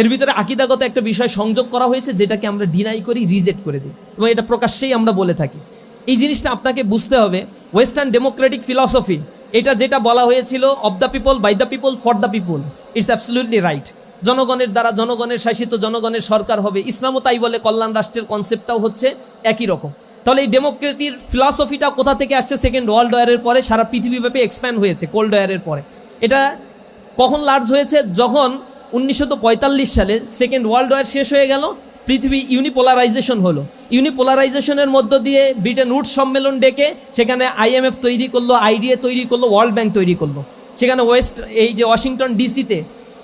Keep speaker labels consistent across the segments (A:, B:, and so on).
A: এর ভিতরে আকিদাগত একটা বিষয় সংযোগ করা হয়েছে, যেটাকে আমরা ডিনাই করি রিজেক্ট করে দিই। এবং এটা প্রকাশ্যেই আমরা বলে থাকি। এই জিনিসটা আপনাকে বুঝতে হবে ওয়েস্টার্ন ডেমোক্রেটিক ফিলসফি এটা যেটা বলা হয়েছিল of the people by the people for the people it's absolutely right জনগণের দ্বারা জনগণের শাসিত জনগণের সরকার হবে, ইসলামও তাই বলে, কল্যাণ রাষ্ট্রের কনসেপ্টটাও হচ্ছে একই রকম। তাহলে এই ডেমোক্রেটির ফিলসফিটা কোথা থেকে আসছে? সেকেন্ড ওয়ার্ল্ড ওয়ারের পরে, সারা পৃথিবীব্যাপী এক্সপ্যান্ড হয়েছে কোল্ড ওয়ারের পরে। এটা কখন লার্জ হয়েছে? যখন উনিশশো পঁয়তাল্লিশ সালে সেকেন্ড ওয়ার্ল্ড ওয়ার শেষ হয়ে গেল, পৃথিবী ইউনিপোলারাইজেশন হলো। ইউনিপোলারাইজেশনের মধ্য দিয়ে ব্রিটেন উড সম্মেলন ডেকে সেখানে আইএমএফ তৈরি করল আইডিএ তৈরি করল, ওয়ার্ল্ড ব্যাংক তৈরি করল। সেখানে ওয়েস্ট, এই যে ওয়াশিংটন ডিসিতে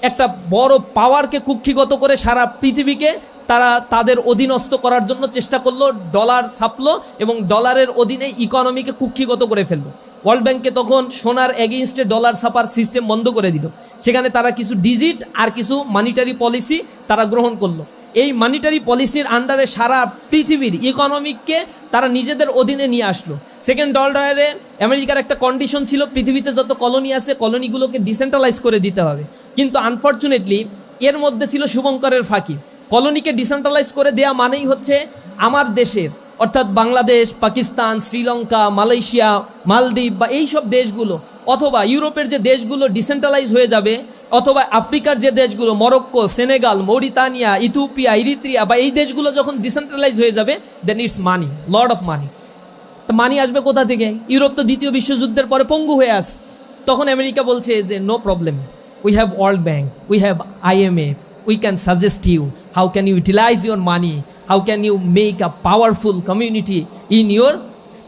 A: একটা বড় পাওয়ারকে কুক্ষিগত করে সারা পৃথিবীকে তারা তাদের অধীনস্থ করার জন্য চেষ্টা করল, ডলার ছাপলো এবং ডলারের অধীনে ইকোনমিকে কুক্ষিগত করে ফেলল। ওয়ার্ল্ড ব্যাংকে তখন সোনার এগেইনস্টে ডলার ছাপার সিস্টেম বন্ধ করে দিল। সেখানে তারা কিছু ডিজিট আর কিছু মানিটারি পলিসি তারা গ্রহণ করল। এই মানিটারি পলিসির আন্ডারে সারা পৃথিবীর ইকোনমিককে তারা নিজেদের অধীনে নিয়ে আসলো। সেকেন্ড ডলারে আমেরিকার একটা কন্ডিশন ছিল, পৃথিবীতে যত কলোনি আছে কলোনিগুলোকে ডিসেন্ট্রালাইজ করে দিতে হবে। কিন্তু আনফর্চুনেটলি এর মধ্যে ছিল শুভঙ্করের ফাঁকি। কলোনিকে ডিসেন্ট্রালাইজ করে দেয়া মানেই হচ্ছে আমার দেশের, অর্থাৎ বাংলাদেশ, পাকিস্তান, শ্রীলঙ্কা, মালয়েশিয়া, মালদ্বীপ বা এই সব দেশগুলো, অথবা ইউরোপের যে দেশগুলো ডিসেন্ট্রালাইজ হয়ে যাবে অথবা আফ্রিকার যে দেশগুলো, Morocco, Senegal, Mauritania, Ethiopia, Eritrea বা এই দেশগুলো যখন ডিসেন্ট্রালাইজ হয়ে যাবে then it's money lord of money তো মানি আসবে কোথা থেকে? ইউরোপ তো দ্বিতীয় বিশ্বযুদ্ধের পরে পঙ্গু হয়ে আস। তখন আমেরিকা বলছে যে no problem we have World Bank we have IMF we can suggest you how can you utilise your money how can you make a powerful community in your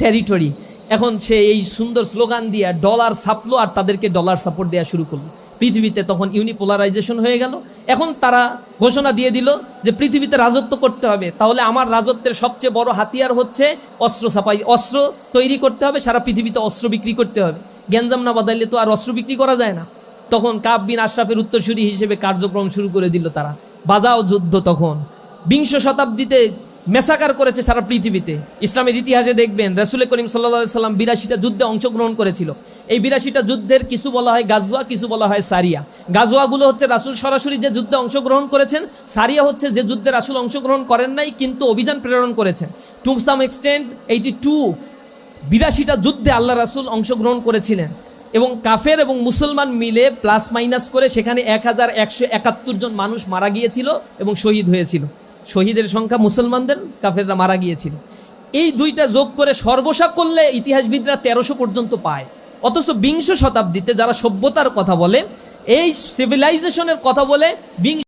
A: territory এখন সে এই সুন্দর স্লোগান দিয়ে dollar ছাপলো আর তাদেরকে dollar support দেওয়া শুরু করল। পৃথিবীতে তখন ইউনিপোলারাইজেশন হয়ে গেল। এখন তারা ঘোষণা দিয়ে দিল যে পৃথিবীতে রাজত্ব করতে হবে। তাহলে আমার রাজত্বের সবচেয়ে বড় হাতিয়ার হচ্ছে অস্ত্র ছাপাই অস্ত্র তৈরি করতে হবে, সারা পৃথিবীতে অস্ত্র বিক্রি করতে হবে। গ্যাঞ্জাম না বাদাইলে তো আর অস্ত্র বিক্রি করা যায় না। তখন কাব বিন আশরাফের উত্তরসূরি হিসেবে কার্যক্রম শুরু করে দিল তারা। বাধাও যুদ্ধ তখন। বিংশ শতাব্দীতে মেসাকার করেছে সারা পৃথিবীতে। ইসলামের ইতিহাসে দেখবেন রাসুল করিম সাল্লা সাল্লাম বিরাশিটা যুদ্ধে অংশগ্রহণ করেছিল। এই বিরাশিটা যুদ্ধের কিছু বলা হয় গাজওয়া, কিছু বলা হয় সারিয়া। গাজওয়াগুলো হচ্ছে রাসুল সরাসরি যে যুদ্ধে অংশগ্রহণ করেছেন, সারিয়া হচ্ছে যে যুদ্ধে রাসুল অংশগ্রহণ করেন নাই, কিন্তু অভিযান প্রেরণ করেছেন। To some extent eighty two বিরাশিটা যুদ্ধে আল্লাহ রাসুল অংশগ্রহণ করেছিলেন। এবং কাফের এবং মুসলমান মিলে প্লাস মাইনাস করে সেখানে এক হাজার একশো একাত্তর জন মানুষ মারা গিয়েছিল এবং শহীদ হয়েছিল। শহীদের সংখ্যা মুসলমানদের, কাফেররা মারা গিয়েছিল। এই দুইটা যোগ করে সর্বসা করলে ইতিহাসবিদরা তেরোশো পর্যন্ত পায়। অথচ বিংশ শতাব্দীতে যারা সভ্যতার কথা বলে, এই সিভিলাইজেশনের কথা বলে, বিংশ